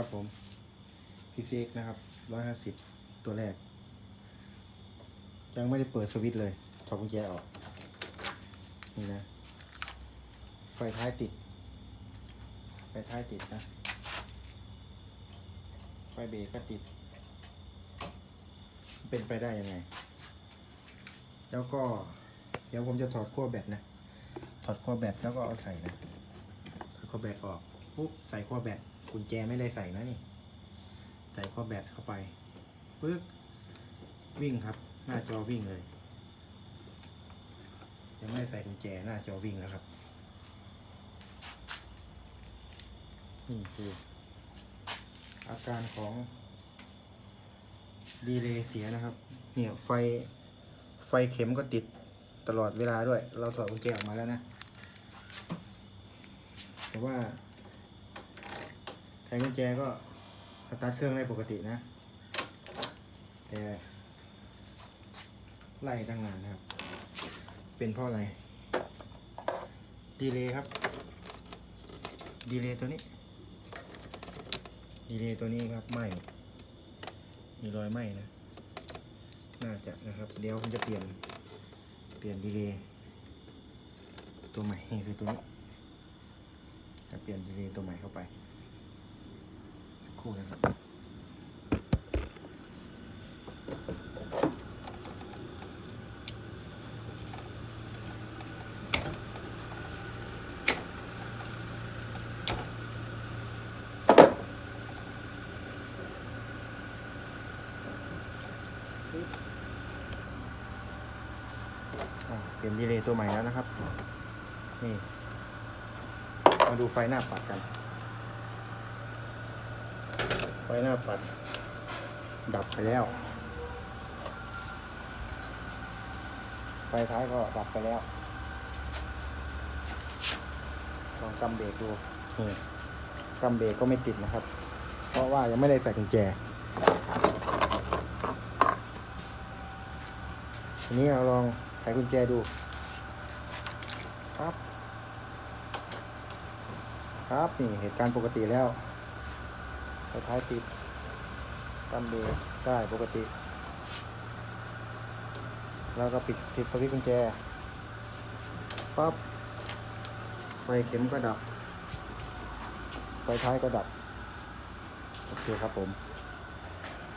ครับผมพีซีนะครับร้อยห้าสิบตัวแรก ยังไม่ได้เปิดสวิตช์เลยถอดกุญแจออก นี่นะ ไฟท้ายติด ไฟท้ายติดนะ ไฟเบรกก็ติด เป็นไปได้ยังไง แล้วก็ เดี๋ยวผมจะถอดขั้วแบตนะ ถอดขั้วแบตแล้วก็เอาใส่นะ ถอดขั้วแบตออกปุ๊บใส่ขั้วแบต กุญแจไม่ได้ใส่นะนี่ ใส่ขั้วแบตเข้าไปปึ๊กวิ่งครับ หน้าจอวิ่งเลย ยังไม่ใส่กุญแจหน้าจอวิ่งแล้วครับ นี่คือ อาการของดีเลย์เสียนะครับ เนี่ยไฟไฟเข็มก็ติดตลอดเวลาด้วย เราถอดกุญแจออกมาแล้วนะ แต่ว่า ไขกุญแจก็สตาร์ทเครื่องได้ปกตินะ แต่ไล่ตั้งนานนะครับ เป็นเพราะอะไร ดีเลย์ครับ ดีเลย์ตัวนี้ ดีเลย์ตัวนี้ครับไหมมีรอยไหมนะ น่าจะนะครับ เดี๋ยวผมจะเปลี่ยน เปลี่ยนดีเลย์ตัวใหม่คือตัวนี้จะเปลี่ยนดีเลย์ตัวใหม่เข้าไป รู่นะครับเปลี่ยนดีเลย์ตัวใหม่แล้วนะครับ นี่ มาดูไฟหน้าปัดกัน ไฟหน้าปัด ดับไปแล้ว ไฟท้ายก็ดับไปแล้วลองกำเบรกดูนี่กำเบรกก็ไม่ติดนะครับ เพราะว่ายังไม่ได้ใส่กุญแจทีนี้เราลองไขกุญแจดูครับ ครับนี่เหตุการณ์ปกติแล้ว ไฟท้ายติดตั้มเบรกได้ปกติ แล้วก็ปิดปิดสวิตช์กุญแจปั๊บไฟเข็มก็ดับไฟท้ายก็ดับ โอเคครับผม